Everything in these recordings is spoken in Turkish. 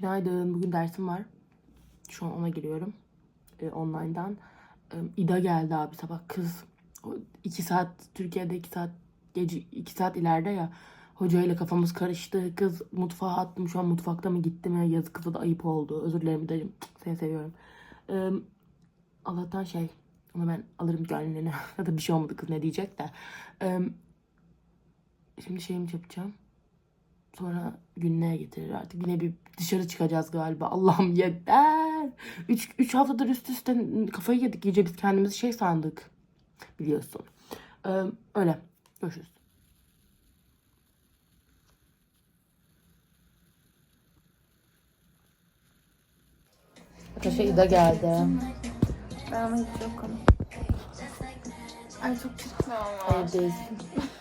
Günaydın. Bugün dersim var. Şu an ona giriyorum. E, online'dan. E, İda geldi abi sabah. Kız o iki saat Türkiye'de iki saat gece iki saat ileride ya. Hocayla kafamız karıştı. Kız mutfağa attım. Şu an mutfakta mı gitti mi? Yazık kıza da ayıp oldu. Özür dilerim İda'cığım. Seni seviyorum. E, Allah'tan şey onu ben alırım gönlünü. ya da bir şey olmadı kız ne diyecek de. E, şimdi şeyimi yapacağım. Sonra günlüğe getirir artık. Yine bir dışarı çıkacağız galiba. Allah'ım yeter. Üç, üç haftadır üst üste kafayı yedik. iyice biz kendimizi şey sandık. Biliyorsun. Ee, öyle. Görüşürüz. Arkadaşlar İda geldi. Ben ama hiç yokum. Ay çok çirkin ama. Evdeyiz.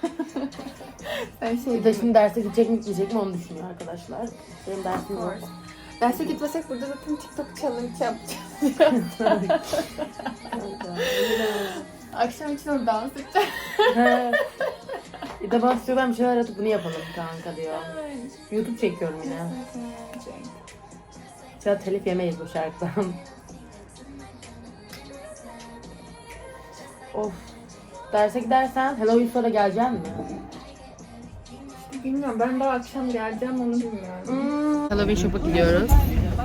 Ben şey İda şimdi derse gidecek mi gitmeyecek mi onu düşünüyor arkadaşlar. Benim dersim yok. Derse gitmesek burada zaten TikTok challenge yapacağız. Akşam için onu dans edeceğiz. He. İda bana istiyorlar bir şeyler atıp bunu yapalım kanka diyor. YouTube çekiyorum yine. Ya telif yemeyiz bu şarkıdan. of. Derse gidersen Halloween sonra gelecek mi? Bilmiyorum ben daha akşam geleceğim onu bilmiyorum. Halloween shop'a gidiyoruz.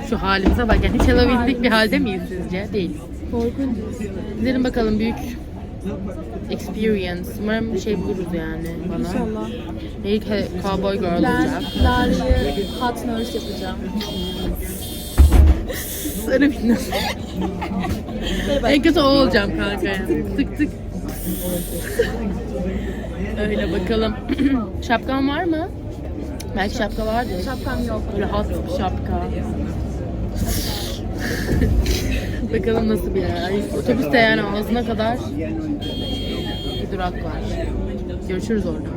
Şu halimize bak. Yani hiç Halloween'lik bir halde miyiz sizce? Değil. Korkunç. Gidelim bakalım büyük experience. Umarım bir şey buluruz yani bana. İnşallah. İlk cowboy girl Ben olacak. Lale'ye hot nurse yapacağım. Sarı bir En kötü o olacağım kanka. yani. Tık tık. Öyle bakalım. Şapkan var mı? Belki şapka vardır. Şapkam yok. Böyle bir şapka. Bakalım nasıl bir yer. Ay, Otobüste yani ağzına kadar bir durak var. Görüşürüz orada.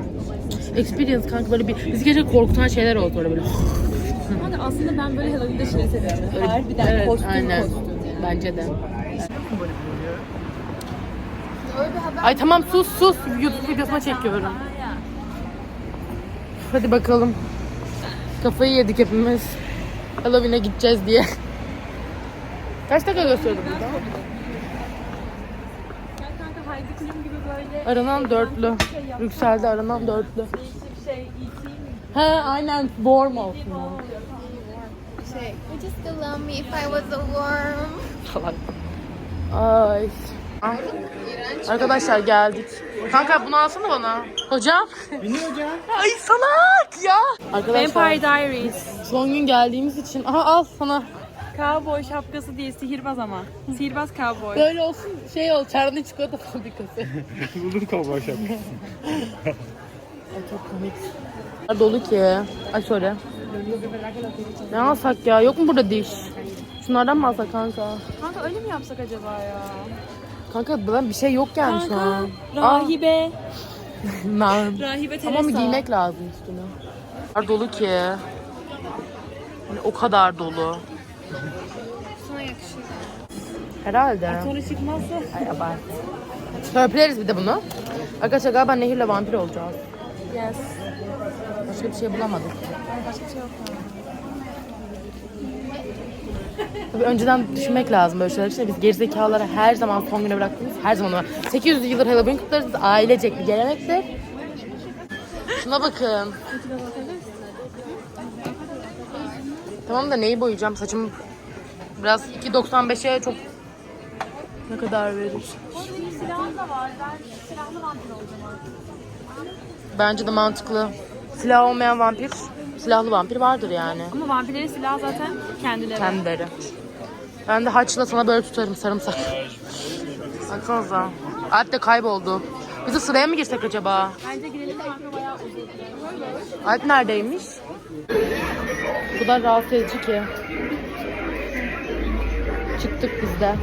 Experience kanka böyle bir bizi gece korkutan şeyler oldu orada böyle. Hani aslında ben böyle Halloween'de şey seviyorum. Harbiden evet, kostüm aynen. kostüm. Bence de. Ay tamam sus sus. YouTube videosuna çekiyorum. Hadi bakalım. Kafayı yedik hepimiz. Halloween'e gideceğiz diye. Kaç dakika gösteriyordu burada? Aranan dörtlü. Yükseldi aranan dörtlü. şey? He aynen warm olsun. Şey, would you still love me if I was a worm? Salak. Ay. Arkadaşlar geldik. Kanka bunu alsana bana. Hocam. Beni hocam. Ay salak ya. Arkadaşlar Vampire Diaries. son gün geldiğimiz için. Aha al sana. Cowboy şapkası diye sihirbaz ama. Sihirbaz cowboy. Böyle olsun şey ol. Charlie çikolata fabrikası. Buldum kovboy şapkası. Ay çok komik. Dolu ki. Ay sorry. Ne alsak ya? Yok mu burada diş? Şunlardan mı alsak kanka? Kanka öyle mi yapsak acaba ya? Kanka buradan bir şey yok yani şu an. rahibe. Rahibe Teresa. Ama onu giymek lazım üstüne. Kadar dolu ki. Hani o kadar dolu. Sana yakışır. Herhalde. Sonra çıkmazsa. Ay abart. Törpüleriz bir de bunu. Arkadaşlar galiba nehirle vampir olacağız. Yes. Başka bir şey bulamadık. Başka bir şey yok. Tabii önceden düşünmek lazım böyle şeyler. İşte biz gerizekalılara her zaman son güne bıraktığımız her zaman var. 800 yıldır Halloween kutlarız. Ailecek bir gelenektir. Şuna bakın. Tamam da neyi boyayacağım? Saçım biraz 2.95'e çok ne kadar verir? Silahım da var. Ben silahlı vampir olacağım. Bence de mantıklı. Silah olmayan vampir, silahlı vampir vardır yani. Ama vampirlerin silahı zaten kendileri. Kendileri. Ben de haçla sana böyle tutarım sarımsak. Baksanıza. Alp de kayboldu. Biz de sıraya mı girsek acaba? Bence girelim kanka bayağı uzun. Alp neredeymiş? Bu kadar rahatsız edici ki. Çıktık biz de.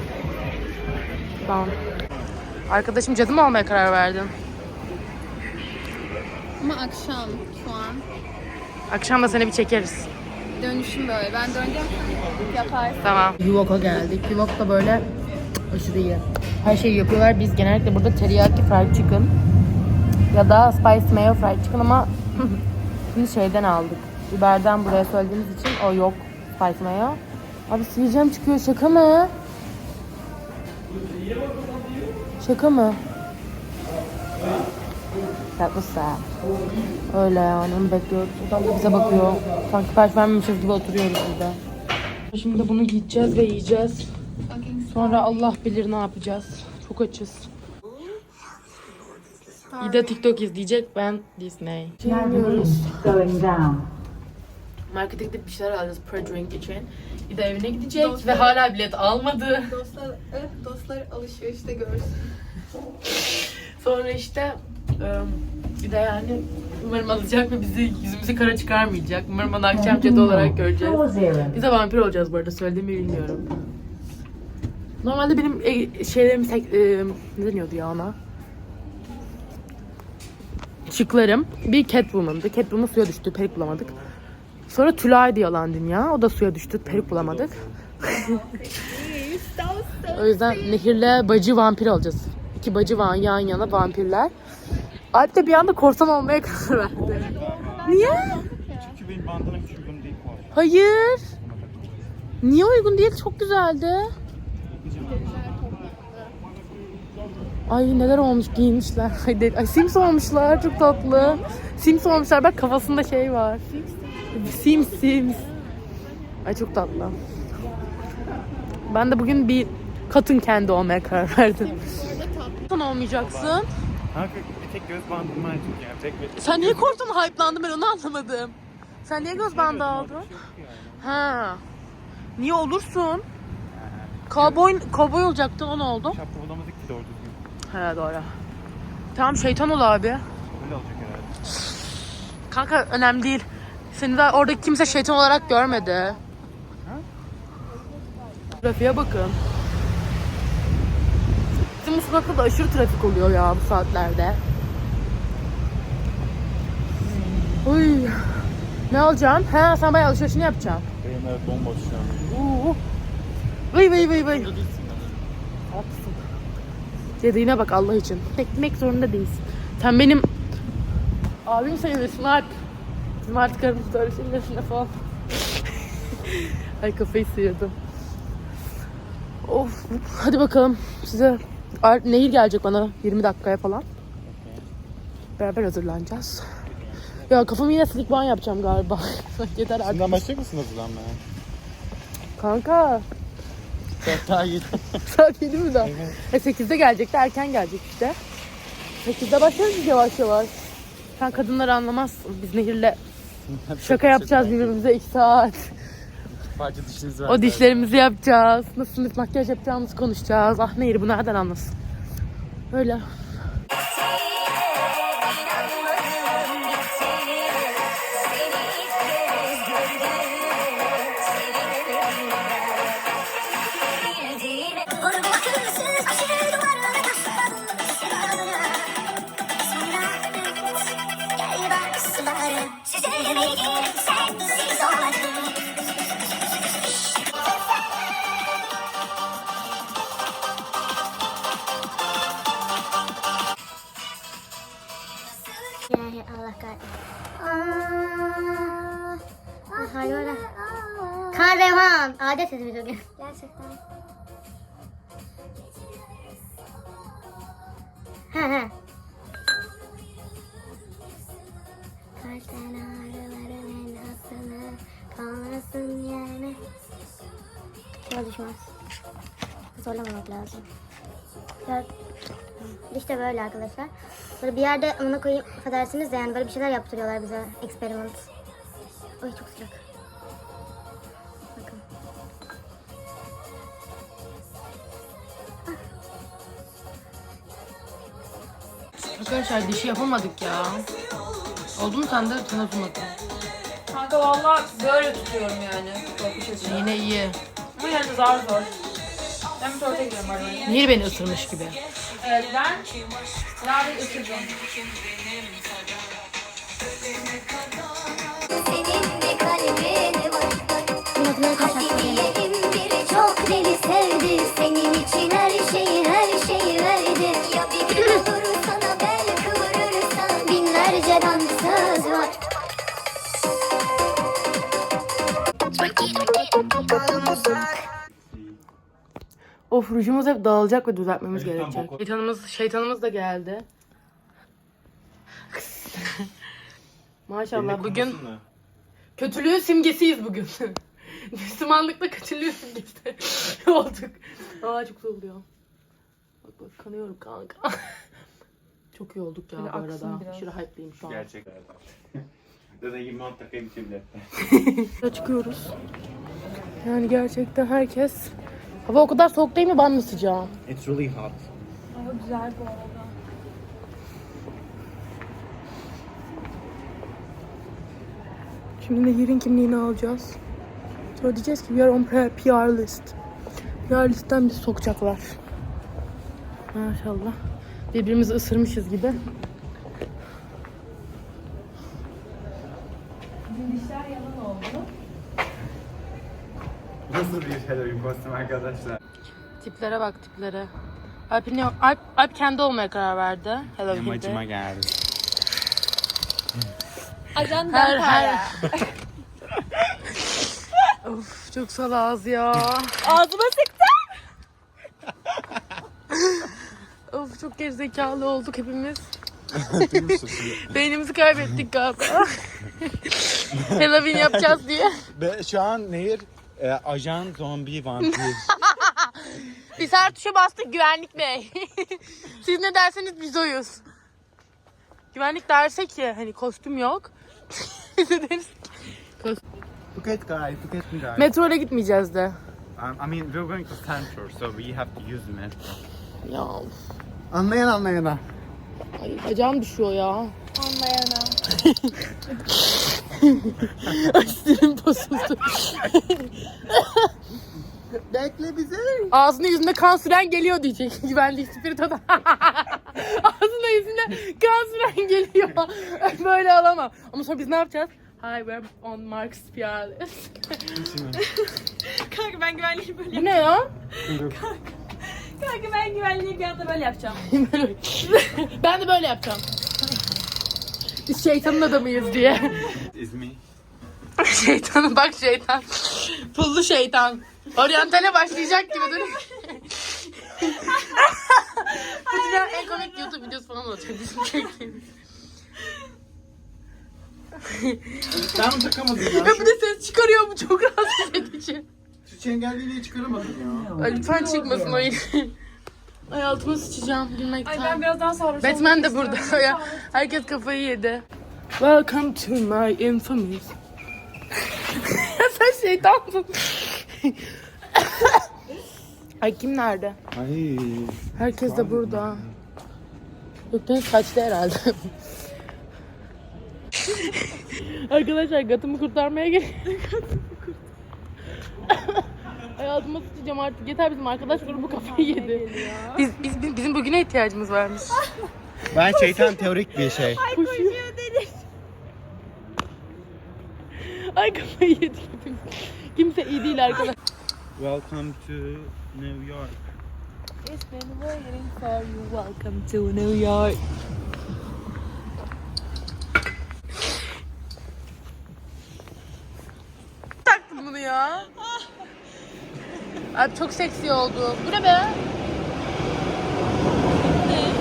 Tamam. Arkadaşım cadı mı olmaya karar verdin? Ama akşam şu an. Akşam da seni bir çekeriz. Dönüşüm böyle. Ben döneceğim. Yaparsın. Tamam. Yuvok'a geldik. Yuvok da böyle aşırı iyi. Her şeyi yapıyorlar. Biz genellikle burada teriyaki fried chicken ya da spicy mayo fried chicken ama şimdi şeyden aldık. Biberden buraya söylediğimiz için o yok. Spice mayo. Abi sivilcem çıkıyor şaka mı? Şaka mı? Was sad. Öyle yani onu bekliyoruz. Adam da bize bakıyor. Sanki sipariş vermemişiz gibi oturuyoruz burada. Şimdi bunu giyeceğiz ve yiyeceğiz. Sonra Allah bilir ne yapacağız. Çok açız. İda TikTok izleyecek, ben Disney. Yemiyoruz. going down. Markete gidip bir şeyler alacağız per drink için. İda evine gidecek ve hala bilet almadı. Dostlar, eh, dostlar alışverişte görsün. Sonra işte bir de yani umarım alacak ve bizi yüzümüzü kara çıkarmayacak. Umarım onu akşam cadı olarak göreceğiz. Biz de vampir olacağız bu arada söylediğimi bilmiyorum. Normalde benim e, şeylerim tek, e, ne deniyordu ya ona? Şıklarım bir Catwoman'dı. Catwoman suya düştü, perik bulamadık. Sonra Tülay'dı yalan dünya. O da suya düştü, perik bulamadık. o yüzden Nehir'le bacı vampir olacağız. İki bacı van yan yana vampirler. Alp de bir anda korsan olmaya karar verdi. Niye? Çünkü benim bandana hiç uygun değil arada. Hayır. Niye uygun değil? Çok güzeldi. Ay neler olmuş giyinmişler. Ay, de- Ay Sims olmuşlar çok tatlı. Sims olmuşlar bak kafasında şey var. Sims Sims. Ay çok tatlı. Ben de bugün bir katın kendi olmaya karar verdim. Sen olmayacaksın. Kanka tek göz bandırma açık yani. Tek ve Sen niye korktun hype'landın ben onu anlamadım. Sen niye göz bandı aldın? şey Ha. Niye olursun? Cowboy, cowboy olacaktın o ne oldu? Şapka bulamadık ki doğru düzgün. He doğru. Tamam şeytan ol abi. Öyle olacak herhalde. Kanka önemli değil. Seni de oradaki kimse şeytan olarak görmedi. Trafiğe bakın. Bizim bu sokakta da aşırı trafik oluyor ya bu saatlerde. Uy. Ne alacaksın? He sen bayağı alışverişini yapacaksın. Benim evet bomboş şu an. Uuu. Vıy vıy vıy vıy. Haklısın. Dediğine bak Allah için. Beklemek zorunda değilsin. Sen benim abim sayılırsın Alp. Bizim artık aramızda öyle şeylerin falan. Ay kafayı sıyırdım. Of. Hadi bakalım size Nehir gelecek bana 20 dakikaya falan. Beraber hazırlanacağız. Ya kafamı yine silik ban yapacağım galiba. Yeter artık. Şimdiden başlayacak mısın hazırlanmaya? Kanka Daha iyi. Saat 7 mi daha? E 8'de gelecek de erken gelecek işte. 8'de başlarız biz yavaş yavaş. Sen kadınları anlamazsın. Biz Nehir'le şaka yapacağız birbirimize 2 saat. Sadece dişiniz var. O dişlerimizi yapacağız. Nasıl makyaj yapacağımızı konuşacağız. Ah Nehir bu nereden anlasın? Öyle. Kan Revan. Adet sesimiz o gün. Gerçekten. He he. Kalpten ağrıların en asılı kalmasın yerine. Şuna düşmez. Zorlamamak lazım. Ya, işte böyle arkadaşlar. Böyle bir yerde amına koyayım affedersiniz de yani böyle bir şeyler yaptırıyorlar bize. Experiment. Ay çok sıcak. Arkadaşlar dişi yapamadık ya. Oldu mu sende? Sana tutmadım. Kanka valla böyle tutuyorum yani. Korkuş. Yine iyi. Ama yani zar zor. Ben bir tuvalete arada. Nehir beni ısırmış gibi. Evet ben Lale ısırdım. Senin de kalbin var. Diyelim biri çok deli sevdi. Binlerce dansöz var. Of rujumuz hep dağılacak ve düzeltmemiz gerekecek. Şeytanımız, şeytanımız da geldi. Maşallah bugün kötülüğün simgesiyiz bugün. Müslümanlıkla kötülüğün simgesi olduk. Aa çok soğuluyor. Bak bak kanıyorum kanka. Çok iyi olduk ya Şöyle bu aksın arada. biraz. Aşırı hype'liyim şu an. Gerçekten. Dedeki montakayı bitirdi. Çıkıyoruz. Yani gerçekten herkes... Hava o kadar soğuk değil mi ben mi sıcağım? It's really hot. Ama güzel bu arada. Şimdi Nehir'in kimliğini alacağız. Sonra diyeceğiz ki we are on PR PR list. PR listten bizi sokacaklar. Maşallah. Birbirimizi ısırmışız gibi. Nasıl bir Halloween kostüm arkadaşlar? Tiplere bak tiplere. Alp, ne, Alp, Alp kendi olmaya karar verdi. Halloween'de. geldi. Ajanda Her her. of çok salaz ya. Ağzıma sıktı. Of çok gerizekalı olduk hepimiz. Beynimizi kaybettik galiba. Halloween yapacağız diye. Ve şu an Nehir e, ajan zombi vampir. Biz her tuşa bastık güvenlik bey. Siz ne derseniz biz oyuz. Güvenlik derse ki hani kostüm yok. Biz de deriz ki- Phuket guys, Phuket mi guys? Metro ile gitmeyeceğiz de. Um, I mean, we're going to Central, so we have to use the metro. Ya Anlayan anlayana. ay, bacağım düşüyor ya. Anlayana. Ay sinirim bozuldu. Bekle bizi. Ağzına yüzünde kan süren geliyor diyecek. Güvenlik spiritoda. Ağzına yüzünde kan süren geliyor. Böyle alamam. Ama sonra biz ne yapacağız? Hi, we're on Mark's list. Kanka ben güvenliği böyle Bu ne ya? Kanka ben güvenliği bir anda böyle yapacağım. ben de böyle yapacağım. Biz şeytanın adamıyız diye. Is me. Şeytanı bak şeytan. Pullu şeytan. Oryantale başlayacak gibi dur. Bu dünyanın en komik YouTube videosu falan olacak bizim çektiğimiz. Ben takamadım ya. Ve bir de ses çıkarıyor bu çok rahatsız edici. Şu çengelliği çıkaramadım ya. Ay, lütfen çıkmasın o Ay altıma sıçacağım gülmekten. Ay ben biraz daha sarhoş Batman de burada. ya, herkes kafayı yedi. Welcome to my infamous. Sen şeytansın. Ay kim nerede? Ay. Herkes de burada. Gökdeniz kaçtı herhalde. Arkadaşlar gatımı kurtarmaya geliyorum. Hayatıma sıçacağım artık. Yeter bizim arkadaş grubu kafayı yedi. Biz, biz, biz- bizim bugüne ihtiyacımız varmış. Ben şeytan teorik bir şey. Koşuyor. Ay kafayı yedik hepimiz. Kimse iyi değil arkadaşlar. Welcome to New York. It's been waiting for you. Welcome to New York. Taktım bunu ya. Abi çok seksi oldu. Bu ne be?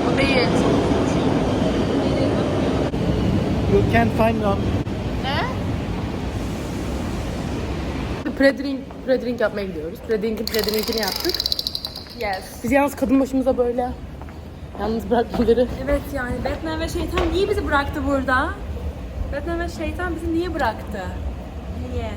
Bu değil. You can find them. Ne? Predrink, predrink yapmaya gidiyoruz. Predrink'in predrinkini yaptık. Yes. Biz yalnız kadın başımıza böyle yalnız bırakmaları. Evet yani Batman ve şeytan niye bizi bıraktı burada? Batman ve şeytan bizi niye bıraktı? Niye?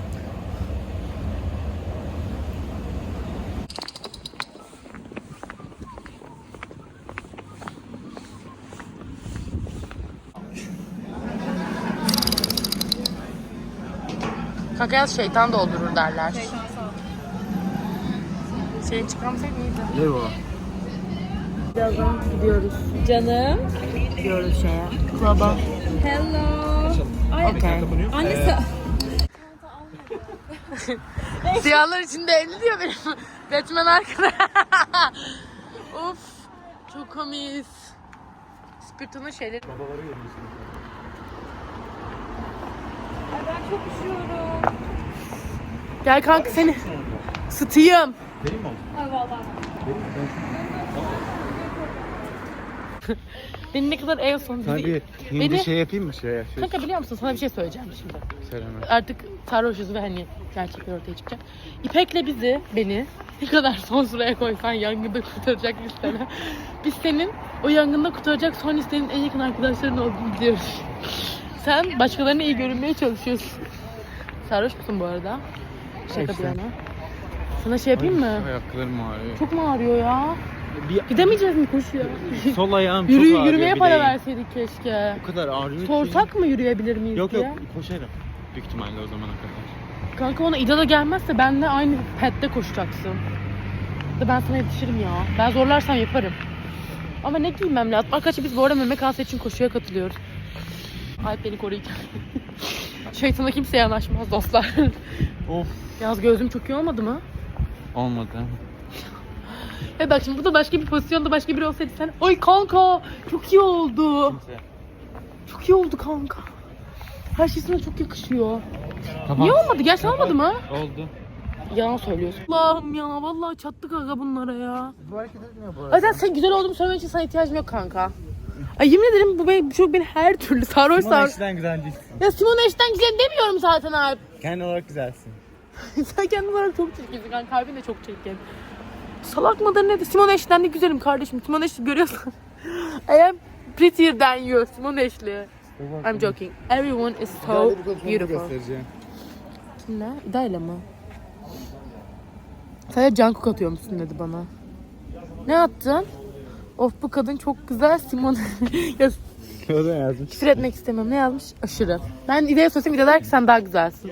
Kanka yaz şeytan doldurur derler. Şeyi çıkarmasak mıydı? Ne bu? Birazdan gidiyoruz. Canım. Gidiyoruz şeye. Club'a. Hello. Ay Okay. annesi. Siyahlar içinde elli diyor benim. Batman arkada. of. Çok komiyiz. Spiriton'un şeyleri. Ay ben çok üşüyorum. Gel kanka seni. Sıtıyım. Benim mi oldu? Beni ne kadar en son Sana bizi... bir hindi Beni- şey yapayım mı? Şey, şey Kanka biliyor musun sana bir şey söyleyeceğim şimdi. söyleme. Artık sarhoşuz ve hani gerçekler ortaya çıkacak. İpek'le bizi, beni ne kadar son sıraya koysan yangında kurtaracak listene. Biz senin o yangında kurtaracak son listenin en yakın arkadaşların olduğunu biliyoruz. Sen başkalarına iyi görünmeye çalışıyorsun. Sarhoş musun bu arada? Şaka bir işte. yana. Sana şey yapayım mı? Ayaklarım ağrıyor. Çok mu ağrıyor ya? Bir, Gidemeyeceğiz mi koşuya? sol ayağım Yürü, çok ağrıyor. yürümeye para de. verseydik keşke. O kadar ağrıyor ki. Sorsak mı yürüyebilir miyiz Yok diye? yok koşarım. Büyük ihtimalle o zamana kadar. Kanka ona İda da gelmezse benle aynı pette koşacaksın. Da ben sana yetişirim ya. Ben zorlarsam yaparım. Ama ne giymem lazım? Arkadaşlar biz bu arada meme kanser için koşuya katılıyoruz. Alp beni koruyacak. Şeytana kimse yanaşmaz dostlar. Of. Yaz gözüm çok iyi olmadı mı? Olmadı. Evet bak şimdi burada başka bir pozisyonda başka biri olsaydı sen... Oy kanka çok iyi oldu. Kimse. Çok iyi oldu kanka. Her şey sana çok yakışıyor. Kapat. Niye olmadı? Gerçekten Kapat. olmadı mı? Oldu. Yalan söylüyorsun. Allah'ım ya vallahi çattık aga bunlara ya. Bu hareket etmiyor bu O yüzden sen güzel olduğumu söylemek için sana ihtiyacım yok kanka. Ay yemin ederim bu, beni, çocuk beni her türlü sarhoş sarhoş. Simon güzel değilsin. Ya Simon Eş'ten güzel demiyorum zaten abi. Kendi olarak güzelsin. sen kendi olarak çok çirkinsin kanka. Kalbin de çok çirkin. Salak mıdır nedir? Simon Eş'ten de güzelim kardeşim. Simon Eş'i görüyorsun. I am prettier than you. Simon Eş'li. I'm joking. Everyone is so beautiful. Kimle? İda'yla mı? Sadece Jungkook atıyor musun dedi bana. Ne attın? Of bu kadın çok güzel Simon. ya O da yazmış. küfür etmek istemiyorum. Ne yazmış? Aşırı. Ben İda'ya söylesem İda der ki sen daha güzelsin.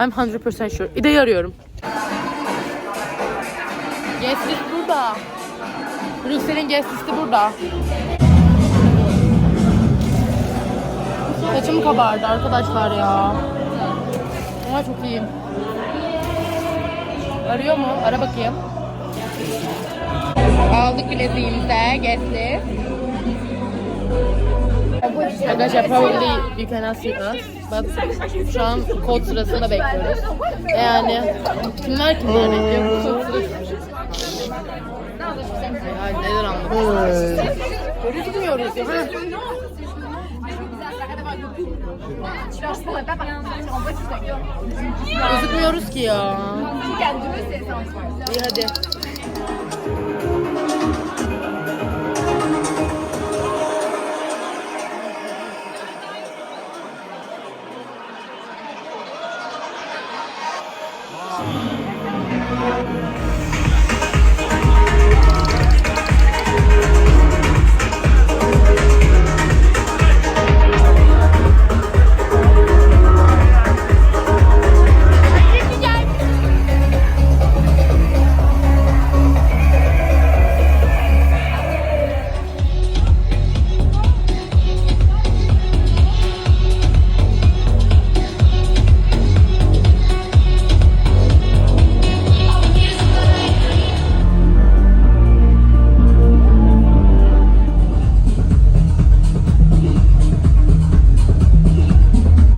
I'm 100% sure. İda'yı arıyorum. Guest list burada. Brüksel'in guest listi burada. Saçım kabardı arkadaşlar ya. Ama çok iyiyim. Arıyor mu? Ara bakayım. Aldık bileziğimize guest'i. Arkadaşlar probably you cannot see us. But şu an kod sırasında bekliyoruz. Yani kimler kimler bekliyor? Kod sırası. Ay, neden anladım? Gözükmüyoruz ya. Ha. Gözükmüyoruz ki ya. İyi hadi.